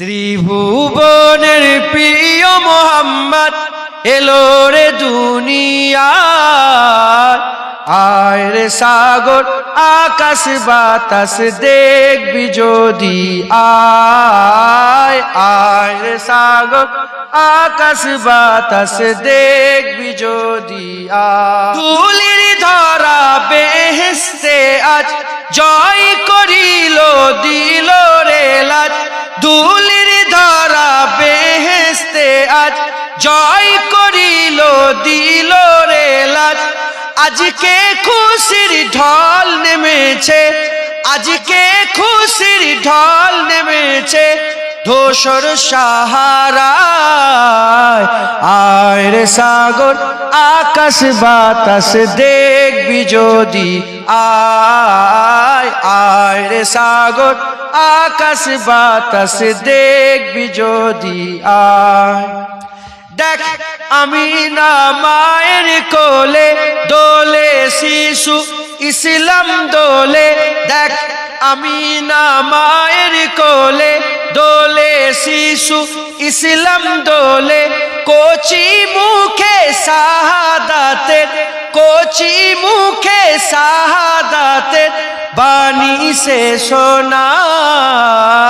ত্রিভুবনের প্রিয় মোহাম্মদ এলো রে দুনিয়া আয় রে সাগর, আকাশ বাতাস দেখবি যদি আয়। আয় রে সাগর, আকাশ বাতাস দেখবি যদি আয়। ধরা বেহেস্তে আজ জয় করিল করিল, দিল রে লাজ। আজকে খুশির ঢল নেমেছে, আজকে খুশির ঢল নেমেছে, ধূসর সাহারায়। আয় রে সাগর, আকাশ বাতাস দেখবি যদি। আয় আয় রে সাগর, আকাশ বাতাস দেখবি যদি। আয়। দেখ আমি না মায়ের কোলে, দোলে শিশু, ইসলাম দোলে। দেখ আমি না মায়ের কোলে, দোলে শিশু, ইসলাম দোলে। কোচি মুখে শাহাদাতের কোচি মুখে শাহাদাতের বাণী সে শোনায় আয়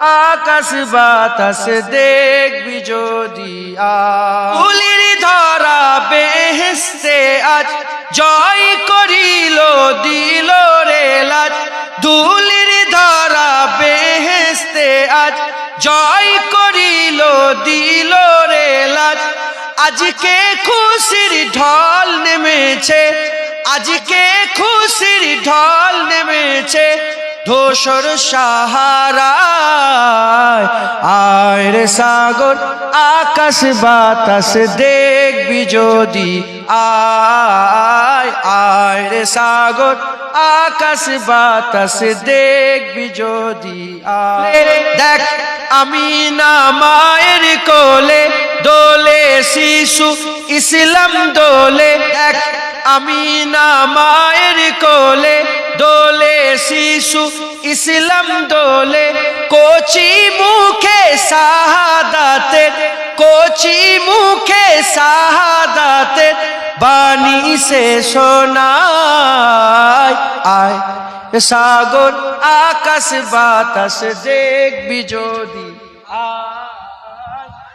আকাশ বাতাস দেখবি যদি আয় ফুলির ধরা বেহেস্তে আজ, জয় করিল, দিল রে লাজ। দুলির ধরা বেহেস্তে আজ, জয় করিল, দিল রে লাজ। আজকে খুশির ঢল নেমেছে, আজকে খুশির ঢল নেমেছে। ধূসর সাহারায়, আয় রে সাগর, আকাশ বাতাস দেখবি যদি, আয় আয় রে সাগর, আকাশ বাতাস দেখবি যদি দেখ, আমি না মায়ের কোলে, দোলে শিশু, ইসলাম দোলে। দেখ, আমি না মায়ের কোলে দোলে শিশু, ইসলাম দোলে। কোচি মুখে শাহাদাতের কোচি মুখে শাহাদাতের বাণী সে শোনায়। আয় সাগর, আকাশ, বাতাস দেখবি যদি